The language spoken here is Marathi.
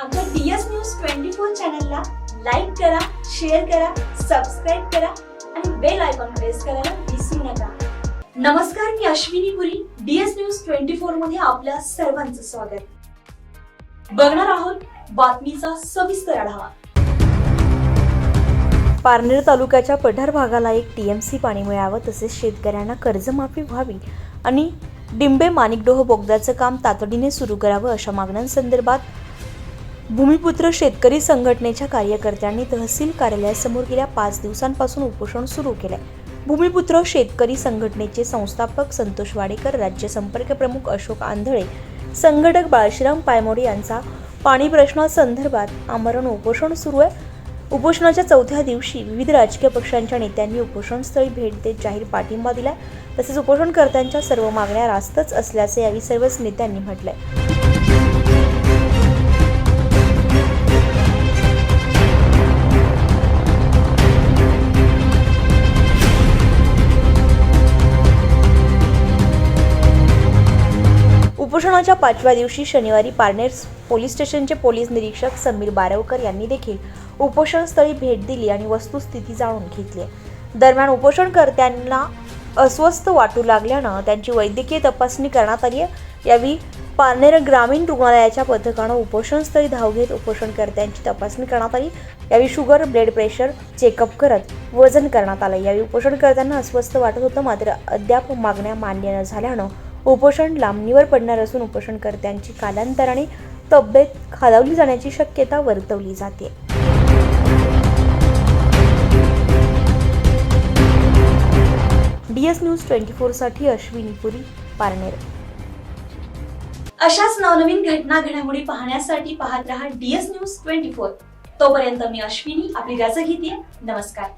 आमच्या डीएस न्यूज ट्वेंटी फोर चॅनलला लाईक करा शेअर करा सबस्क्राईब करा आणि बेल आयकॉन प्रेस करायला विसरू नका. नमस्कार मी Ashwini Puri DS News twenty फोरमध्ये आपल्या सर्वांचं स्वागत. बघणार आहोत बातमीचा सविस्तर आढावा. पारनेर तालुक्याच्या पठार भागाला एक टीएमसी पाणी मिळावं तसेच शेतकऱ्यांना कर्जमाफी व्हावी आणि डिंबे माणिकडोह बोगद्याचं काम तातडीने सुरू करावं अशा मागण्यांसंदर्भात भूमिपुत्र शेतकरी संघटनेच्या कार्यकर्त्यांनी तहसील कार्यालयासमोर गेल्या पाच दिवसांपासून उपोषण सुरू केलंय. भूमिपुत्र शेतकरी संघटनेचे संस्थापक संतोष वाडेकर राज्य संपर्क प्रमुख अशोक आंधळे संघटक बाळशीराम पायमोडे यांचा पाणी प्रश्नासंदर्भात आमरण उपोषण सुरू आहे. उपोषणाच्या चौथ्या दिवशी विविध राजकीय पक्षांच्या नेत्यांनी उपोषणस्थळी भेट देत जाहीर पाठिंबा दिला तसेच उपोषणकर्त्यांच्या सर्व मागण्या रास्तच असल्याचे यावेळी सर्वच नेत्यांनी म्हटलंय. उपोषणाच्या पाचव्या दिवशी शनिवारी पारनेर पोलीस स्टेशनचे पोलीस निरीक्षक समीर बारवकर यांनी देखील उपोषणस्थळी भेट दिली आणि वस्तुस्थिती जाणून घेतली. दरम्यान उपोषणकर्त्यांना अस्वस्थ वाटू लागल्यानं त्यांची वैद्यकीय तपासणी करण्यात आली आहे. यावेळी पारनेर ग्रामीण रुग्णालयाच्या पथकानं उपोषणस्थळी धाव घेत उपोषणकर्त्यांची तपासणी करण्यात आली. यावेळी शुगर ब्लड प्रेशर चेकअप करत वजन करण्यात आलं. यावेळी उपोषणकर्त्यांना अस्वस्थ वाटत होतं मात्र अद्याप मागण्या मान्य न झाल्यानं उपोषण लांबणीवर पडणार असून उपोषणकर्त्यांची कालांतराने तब्येत खालावली जाण्याची शक्यता वर्तवली जाते. डी एस न्यूज ट्वेंटी फोरसाठी अश्विनी पुरी पारनेर. अशाच नवनवीन घटना घडामोडी पाहण्यासाठी पाहत रहा डीएस न्यूज ट्वेंटी फोर तोपर्यंत मी अश्विनी आपली रजा घेते. नमस्कार.